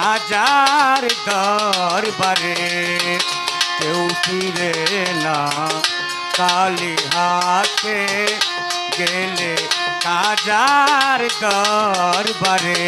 কাজার দরবারে কেউ ফিরে না। কালি হাতে গেলে কাজার দরবারে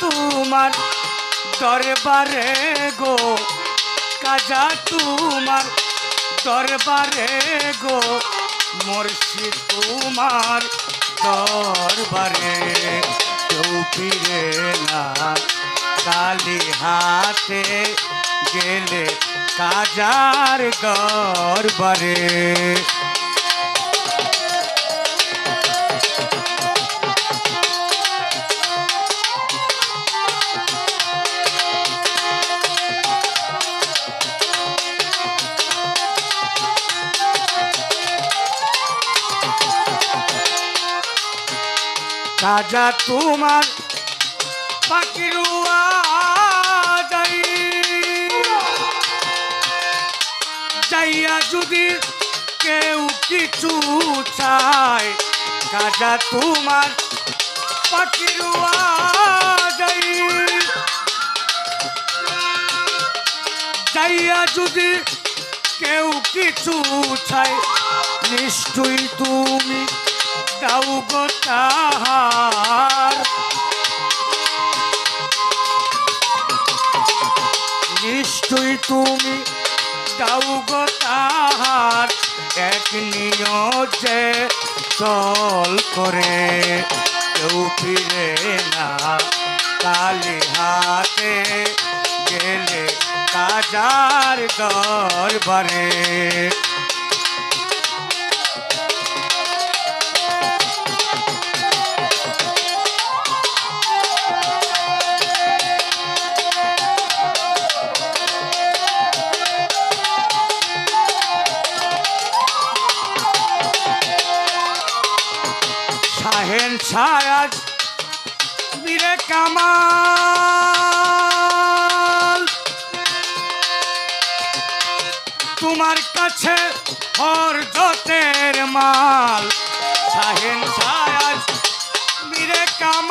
তোমার দরবারে গো, কাজা তোমার দরবারে গো, মুর্শিদ তোমার দরবারে। কেউ ফিরে না, কালি হাতে গেলে কাজার দরবারে। রাজা তোমার পাখিরুয়া যাই। যাইয়া যদি কেউ কিছু চায় কাজা তোমার পাখিরুয়া যাই। যাইয়া যদি কেউ কিছু চায়, নিশ্চয়ই তুমি দাও গো তাহার নিশ্চয়ই তুমি দাও গো তাহার। এক নিয়জে চল করে, কেউ ফিরে না। কালি হাতে গেলে কাজার দরবারে। শাহেন ছায়াজ বীরে কামাল। তোমার কাছে হরজতের মাল। শাহেন ছায়াজ বীরে কামাল।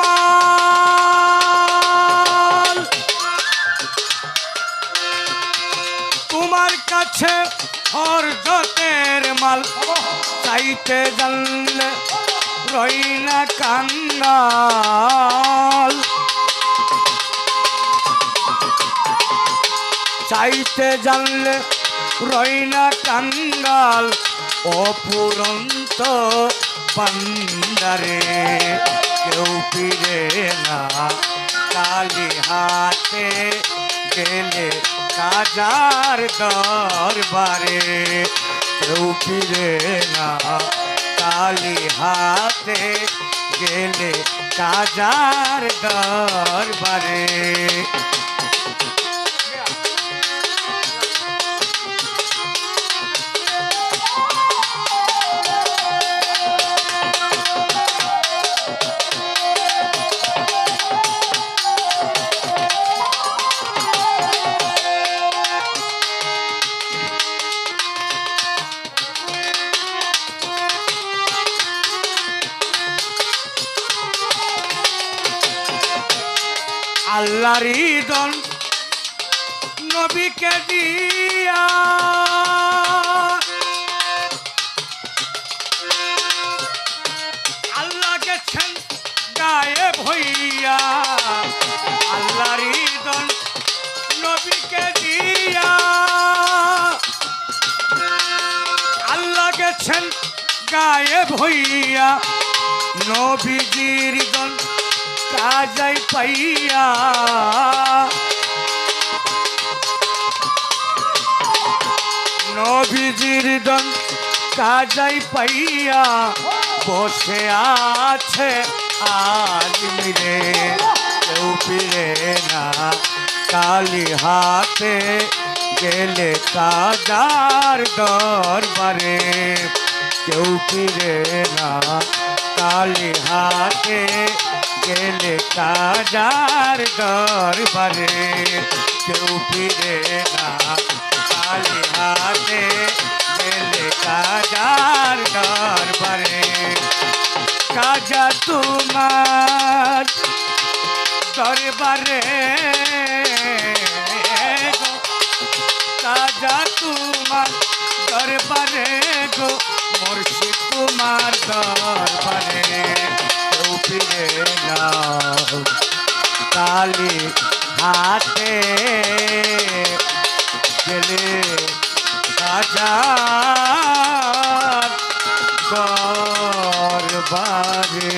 তোমার কাছে হরজতের মাল। চাইতে জানলে রই না কাঙ্গাল চাইতে জানলে রই না কাঙ্গাল অপুরন্ত পান্ডারে। কেউ ফিরে না, কালি হাতে গেলে কাজার দরবারে। কেউ ফিরে না কালি হাতে গেলে কাজার দরবারে। আল্লাহর ঈদন নবীকে দিয়া। আল্লাহ গেছেন গায়ে ভইয়া আল্লাহর ঈদন নবীকে দিয়া। আল্লাহ গেছেন গায়ে ভইয়া নবীজির দন কাজাই পাইয়া নবীজির দন কাজাই পাইয়া বসে আছে আজমিরে কেউ ফিরে না কালি হাতে গেলে কাজার দরবারে কেউ ফিরে না কালি হাতে গেলে কাজার দরবারে। কেউ ফিরে না কালি হাতে গেলে কাজার দরবারে। কাজা তোমার দরবারে। রাজা তোমার দরবারে গো। কালি হাতে গেলে রাজা দরবারে